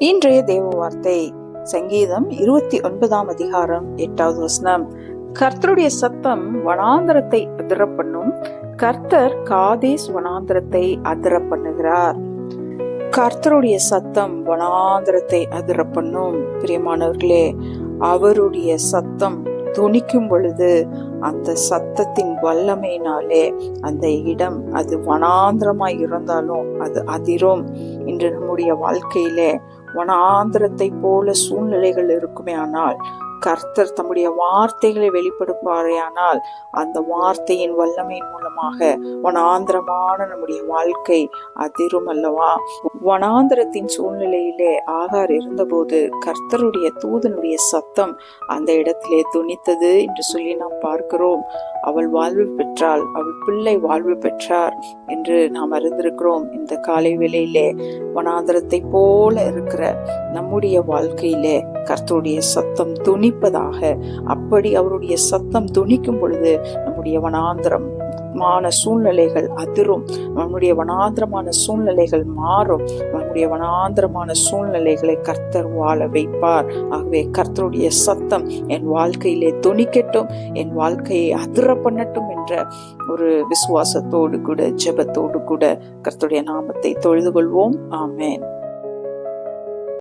இன்றைய தேவ வார்த்தை சங்கீதம் இருபத்தி ஒன்பதாம் அதிகாரம் எட்டாவது வசனம். கர்த்தருடைய சத்தம் வனாந்தரத்தை அதிர பண்ணும் கர்த்தர் காதேஸ் வனாந்தரத்தை அதிர பண்ணுகிறார் கர்த்தருடைய சத்தம் வனாந்தரத்தை அதிர பண்ணும் பிரியமானவர்களே அவருடைய சத்தம் துணிக்கும் பொழுது அந்த சத்தத்தின் வல்லமையினாலே அந்த இடம் அது வனாந்திரமாய் இருந்தாலும் அது அதிரும். இன்று நம்முடைய வாழ்க்கையிலே வனாந்திரத்தை போல சூழ்நிலைகள் இருக்குமே ஆனால் கர்த்தர் தம்முடைய வார்த்தைகளை வெளிப்படுப்பாரேயானால் அந்த வார்த்தையின் வல்லமையின் மூலமாக வனாந்திரமான நம்முடைய வாழ்க்கை அதிரும் அல்லவா வனாந்திரத்தின் சூழ்நிலையிலே ஆகார் இருந்தபோது கர்த்தருடைய தூதனுடைய சத்தம் அந்த இடத்திலே துணித்தது என்று சொல்லி நாம் பார்க்கிறோம். அவள் வாழ்வு பெற்றால் அவள் பிள்ளை வாழ்வு பெற்றார் என்று நாம் அறிந்திருக்கிறோம். இந்த காலை வேளையிலே வனாந்திரத்தை போல இருக்கிற நம்முடைய வாழ்க்கையிலே கர்த்தருடைய சத்தம் துணி துணிப்பதாக அப்படி அவருடைய சத்தம் துணிக்கும் பொழுது நம்முடைய வனாந்திரம் மான சூழ்நிலைகள் அதிரும். நம்முடைய வனாந்திரமான சூழ்நிலைகள் மாறும். நம்முடைய வனாந்திரமான சூழ்நிலைகளை கர்த்தர் வாழ வைப்பார். ஆகவே கர்த்தருடைய சத்தம் என் வாழ்க்கையிலே துணிக்கட்டும் என் வாழ்க்கையை அதிர பண்ணட்டும் என்ற ஒரு விசுவாசத்தோடு கூட ஜெபத்தோடு கூட கர்த்தருடைய நாமத்தை தொழுது கொள்வோம். ஆமேன்.